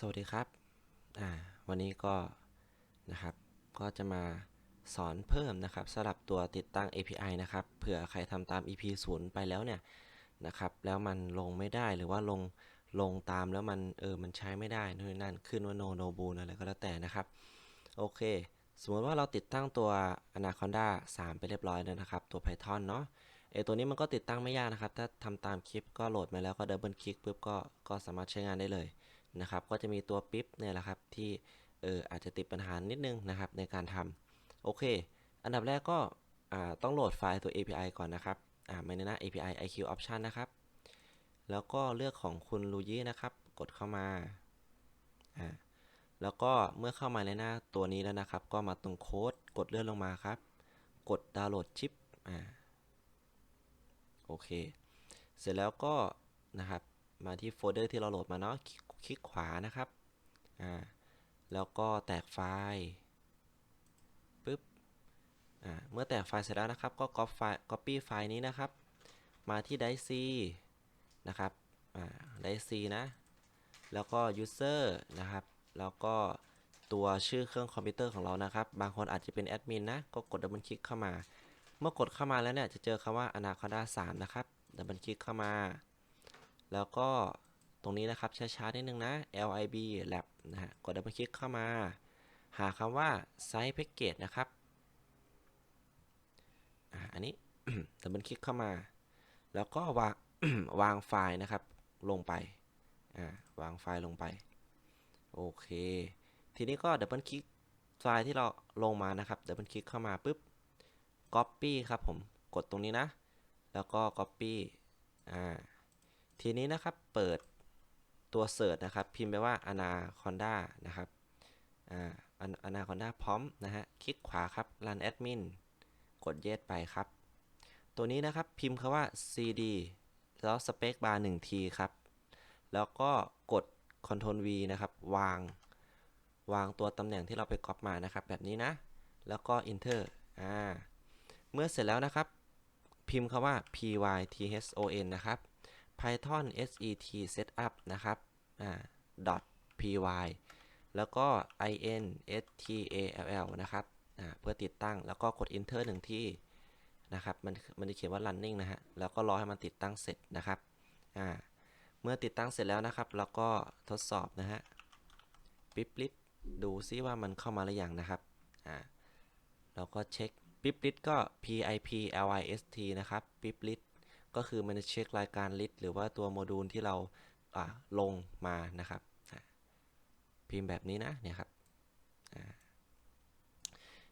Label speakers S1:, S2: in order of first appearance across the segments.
S1: สวัสดีครับอ่าวันนี้ก็นะครับก็จะมาสอนเพิ่มนะครับสำหรับตัวติดตั้ง API นะครับเผื่อใครทำตาม EP 0 ไปแล้วเนี่ยนะครับแล้วมันลงไม่ได้หรือว่าลงลงตามแล้วมันเออมันใช้ไม่ได้นู่นนั่นขึ้นว่า no no boo อะไรก็แล้วแต่นะครับโอเค สมมติว่าเราติดตั้งตัว Anaconda 3 ไปเรียบร้อยแล้วนะครับ ตัว Python เนาะไอตัวนี้มันก็ติดตั้งไม่ยากนะครับ ถ้าทำตามคลิปก็โหลดมาแล้วก็ดับเบิลคลิกปุ๊บก็ก็สามารถใช้งานได้เลย นะครับ ก็จะมีตัวปิ๊บเนี่ยแหละครับที่เอออาจจะติดปัญหานิดนึงนะครับในการทำโอเค อันดับแรกก็อ่าต้องโหลดไฟล์ตัว API ก่อนนะครับอ่าในหน้า API IQ option นะครับ แล้วก็เลือกของคุณลูยี่นะครับ กดเข้ามาอ่าแล้วก็เมื่อเข้ามาในหน้าตัวนี้แล้วนะครับ ก็มาตรงโค้ดกดเลื่อนลงมาครับ กดดาวน์โหลดชิปอ่าโอเค เสร็จแล้วก็นะครับ มาที่โฟลเดอร์ที่เราโหลดมาเนาะ คลิกขวานะครับอ่าแล้วก็แตกไฟล์ปึ๊บอ่าเมื่อแตกไฟล์เสร็จแล้วนะครับ ก็ copy ไฟล์ copy ไฟล์นี้นะครับ มาที่ drive C นะครับอ่า d i C นะ แล้วก็ user นะครับ แล้วก็ตัวชื่อเครื่องคอมพิวเตอร์ของเรานะครับ บางคนอาจจะเป็นแอดมินนะ ก็กดดับเบิลคลิกเข้ามา เมื่อกดเข้ามาแล้วเนี่ย จะเจอคำว่า Anaconda 3 นะครับ ดับเบิลคลิกเข้ามา แล้วก็ รงนี้นะครับช้าๆนิดนึงนะ lib lab นะฮะกดดับเบิลคลิกเข้ามา หาคำว่า site package นะครับอันนี้ดับเบิลคลิกเข้ามา แล้วก็วางวางไฟล์นะครับ ลงไปวางไฟล์ลงไป โอเค ทีนี้ก็ดับเบิลคลิกไฟล์ที่เราลงมานะครับดับเบิลคลิกเข้ามาปุ๊บ copy ครับผมกดตรงนี้นะ แล้วก็ copy อ่าทีนี้นะครับเปิด ตัวเสิร์ชนะครับ พิมพ์ไปว่า anaconda นะครับอ่า anaconda พร้อมนะฮะคลิกขวาครับ run admin กด yes ไปครับ ตัวนี้นะครับพิมพ์คำว่า cd แล้ว space bar 1ทีครับ แล้วก็กด ctrl v นะครับ วาง วางตัวตำแหน่งที่เราไปก๊อปมานะครับ แบบนี้นะ แล้วก็ enter อ่าเมื่อเสร็จแล้วนะครับ พิมพ์คำว่า python นะครับ python set setup นะครับอ่า py แล้วก็ install นะครับอ่าเพื่อติดตั้งแล้วก็กด enter หนึ่งที่นะครับมันมันจะเขียนว่า running นะฮะแล้วก็รอให้มันติดตั้งเสร็จนะครับอ่าเมื่อติดตั้งเสร็จแล้วนะครับแล้วก็ทดสอบนะฮะปิ๊บลิดดูซิว่ามันเข้ามาหรือยังนะครับอ่าแล้วก็เช็คปิ๊บลิดก็ pip list นะครับปิ๊บลิด ก็คือมันจะเช็ครายการลิสต์หรือว่าตัวโมดูลที่เราลงมานะครับ พิมพ์แบบนี้นะเนี่ยครับ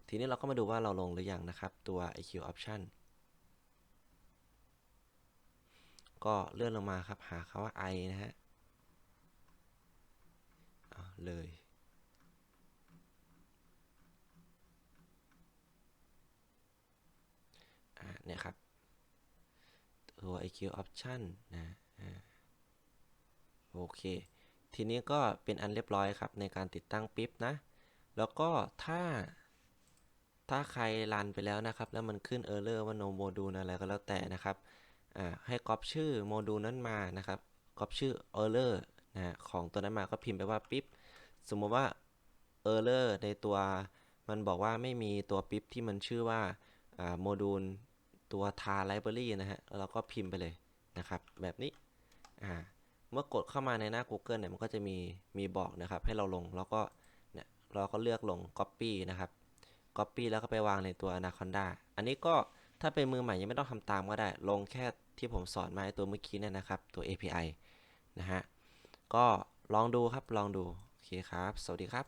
S1: ทีนี้เราก็มาดูว่าเราลงหรือยังนะครับ ตัว IQ option ก็เลื่อนลงมาครับ หาคำว่า i นะฮะเลยเนี่ยครับ ตัว IQ option นะโอเค ทีนี้ก็เป็นอันเรียบร้อยครับในการติดตั้งปิ๊บนะ แล้วก็ถ้า ถ้าใครรันไปแล้วนะครับ แล้วมันขึ้น error ว่า no module อะไรก็แล้วแต่นะครับอ่าให้ก๊อปชื่อโมดูลนั้นมานะครับก๊อปชื่อ error นะของตัวนั้นมาก็พิมพ์ไปว่าปิ๊บสมมติว่า error ในตัวมันบอกว่าไม่มีตัวปิ๊บที่มันชื่อว่าอ่าโมดูล ตัว tar library นะฮะแล้วเราก็พิมพ์ไปเลยนะครับ แบบนี้อ่าเมื่อกดเข้ามาในหน้า Google เนี่ยมันก็จะมีมีบอกนะครับ ให้เราลงแล้วก็เนี่ยเราก็เลือกลง copy นะครับ copy แล้วก็ไปวางในตัว Anaconda อันนี้ก็ถ้าเป็นมือใหม่ยังไม่ต้องทำตามก็ได้ ลงแค่ที่ผมสอนมาตัวเมื่อกี้เนี่ยนะครับ ตัว API นะฮะก็ลองดูครับลองดู โอเคครับ สวัสดีครับ